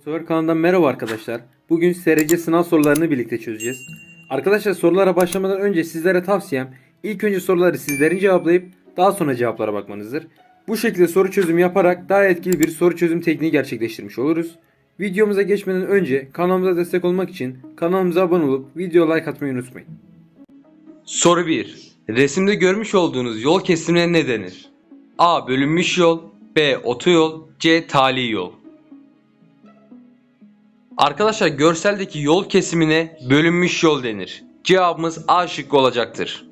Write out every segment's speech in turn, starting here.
Otover kanalından merhaba arkadaşlar. Bugün SRC sınav sorularını birlikte çözeceğiz. Arkadaşlar sorulara başlamadan önce sizlere tavsiyem ilk önce soruları sizlerin cevaplayıp daha sonra cevaplara bakmanızdır. Bu şekilde soru çözümü yaparak daha etkili bir soru çözüm tekniği gerçekleştirmiş oluruz. Videomuza geçmeden önce kanalımıza destek olmak için kanalımıza abone olup video like atmayı unutmayın. Soru 1. Resimde görmüş olduğunuz yol kesimine ne denir? A. Bölünmüş yol B. Otoyol C. Tali yol Arkadaşlar görseldeki yol kesimine bölünmüş yol denir. Cevabımız A şıkkı olacaktır.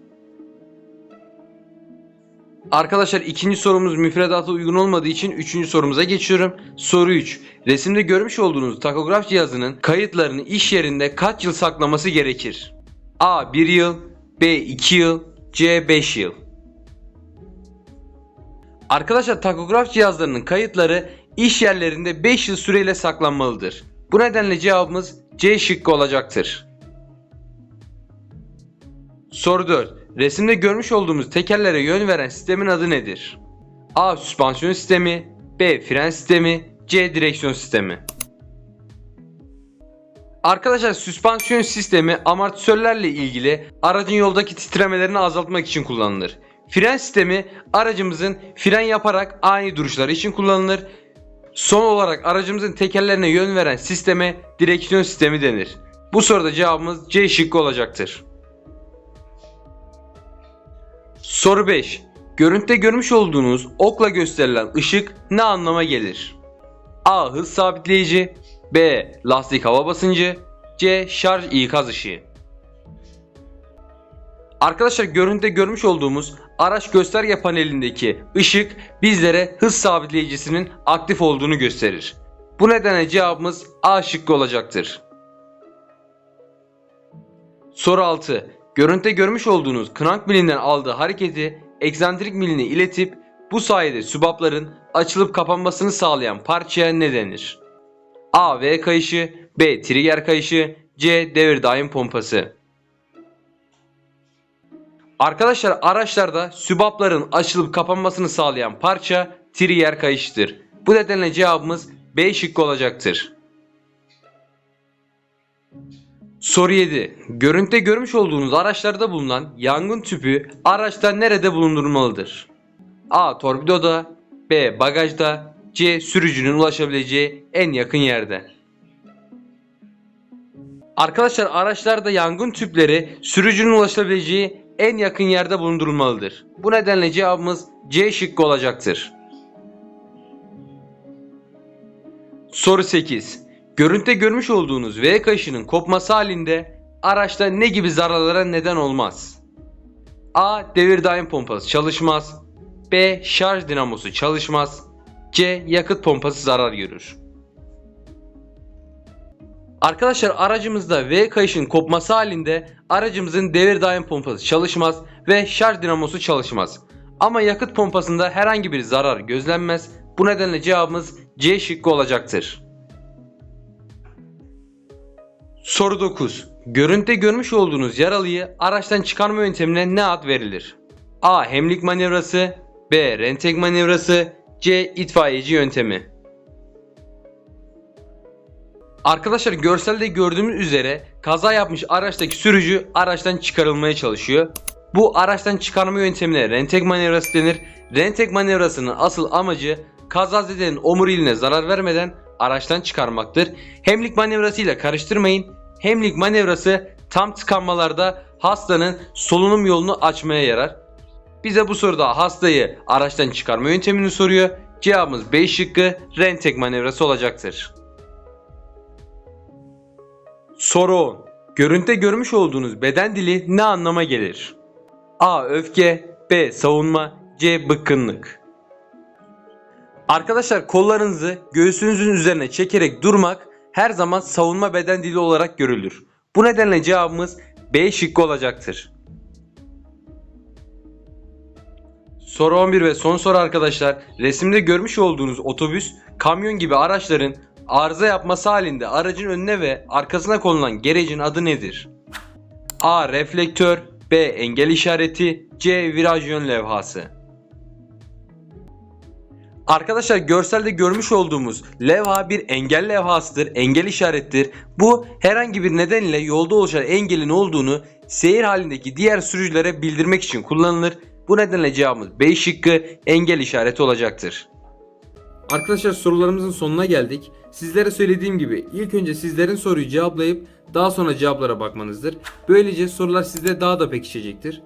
Arkadaşlar ikinci sorumuz müfredata uygun olmadığı için üçüncü sorumuza geçiyorum. Soru 3. Resimde görmüş olduğunuz takograf cihazının kayıtlarını iş yerinde kaç yıl saklaması gerekir? A. 1 yıl B. 2 yıl C. 5 yıl Arkadaşlar takograf cihazlarının kayıtları iş yerlerinde 5 yıl süreyle saklanmalıdır. Bu nedenle cevabımız C şıkkı olacaktır. Soru 4. Resimde görmüş olduğumuz tekerlere yön veren sistemin adı nedir? A. Süspansiyon sistemi B. Fren sistemi C. Direksiyon sistemi Arkadaşlar süspansiyon sistemi amortisörlerle ilgili aracın yoldaki titremelerini azaltmak için kullanılır. Fren sistemi aracımızın fren yaparak ani duruşları için kullanılır. Son olarak aracımızın tekerlerine yön veren sisteme direksiyon sistemi denir. Bu soruda cevabımız C şıkkı olacaktır. Soru 5. Görüntüde görmüş olduğunuz okla gösterilen ışık ne anlama gelir? A. Hız sabitleyici B. Lastik hava basıncı C. Şarj ikaz ışığı Arkadaşlar görüntüde görmüş olduğumuz araç gösterge panelindeki ışık bizlere hız sabitleyicisinin aktif olduğunu gösterir. Bu nedenle cevabımız A şıkkı olacaktır. Soru 6. Görüntüde görmüş olduğunuz krank milinden aldığı hareketi eksantrik miline iletip bu sayede sübapların açılıp kapanmasını sağlayan parçaya ne denir? A. V kayışı B. Trigger kayışı C. Devir daim pompası Arkadaşlar araçlarda sübapların açılıp kapanmasını sağlayan parça trigger kayışıdır. Bu nedenle cevabımız B şıkkı olacaktır. Soru 7. Görüntüde görmüş olduğunuz araçlarda bulunan yangın tüpü araçta nerede bulundurulmalıdır? A. Torpidoda B. Bagajda C. Sürücünün ulaşabileceği en yakın yerde. Arkadaşlar araçlarda yangın tüpleri sürücünün ulaşabileceği en yakın yerde bulundurulmalıdır. Bu nedenle cevabımız C şıkkı olacaktır. Soru 8. Görüntüde görmüş olduğunuz V kayışının kopması halinde araçta ne gibi zararlara neden olmaz? A. Devir daim pompası çalışmaz. B. Şarj dinamosu çalışmaz. C. Yakıt pompası zarar görür. Arkadaşlar aracımızda V kayışın kopması halinde aracımızın devir daim pompası çalışmaz ve şarj dinamosu çalışmaz. Ama yakıt pompasında herhangi bir zarar gözlenmez. Bu nedenle cevabımız C şıkkı olacaktır. Soru 9. Görüntüde görmüş olduğunuz yaralıyı araçtan çıkarma yöntemine ne ad verilir? A. Hemlik manevrası B. Rentek manevrası C. itfaiyeci yöntemi Arkadaşlar görselde gördüğümüz üzere kaza yapmış araçtaki sürücü araçtan çıkarılmaya çalışıyor. Bu araçtan çıkarma yöntemine rentek manevrası denir. Rentek manevrasının asıl amacı kazazedenin omuriliğine zarar vermeden araçtan çıkarmaktır. Hemlik manevrası ile karıştırmayın. Hemlik manevrası tam tıkanmalarda hastanın solunum yolunu açmaya yarar. Bize bu soruda hastayı araçtan çıkarma yöntemini soruyor. Cevabımız B şıkkı rentek manevrası olacaktır. Soru 10. Görüntüde görmüş olduğunuz beden dili ne anlama gelir? A. Öfke B. Savunma C. Bıkkınlık Arkadaşlar kollarınızı göğsünüzün üzerine çekerek durmak her zaman savunma beden dili olarak görülür. Bu nedenle cevabımız B şıkkı olacaktır. Soru 11 ve son soru arkadaşlar. Resimde görmüş olduğunuz otobüs, kamyon gibi araçların arıza yapması halinde aracın önüne ve arkasına konulan gerecin adı nedir? A. Reflektör B. Engel işareti C. Viraj yön levhası Arkadaşlar görselde görmüş olduğumuz levha bir engel levhasıdır, engel işarettir. Bu herhangi bir nedenle yolda oluşan engelin olduğunu seyir halindeki diğer sürücülere bildirmek için kullanılır. Bu nedenle cevabımız B şıkkı engel işareti olacaktır. Arkadaşlar sorularımızın sonuna geldik. Sizlere söylediğim gibi ilk önce sizlerin soruyu cevaplayıp daha sonra cevaplara bakmanızdır. Böylece sorular sizde daha da pekişecektir.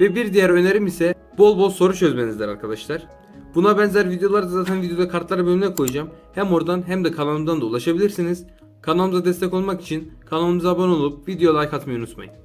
Ve bir diğer önerim ise bol bol soru çözmenizdir arkadaşlar. Buna benzer videoları da zaten videoda kartlar bölümüne koyacağım. Hem oradan hem de kanalımdan da ulaşabilirsiniz. Kanalımıza destek olmak için kanalımıza abone olup video like atmayı unutmayın.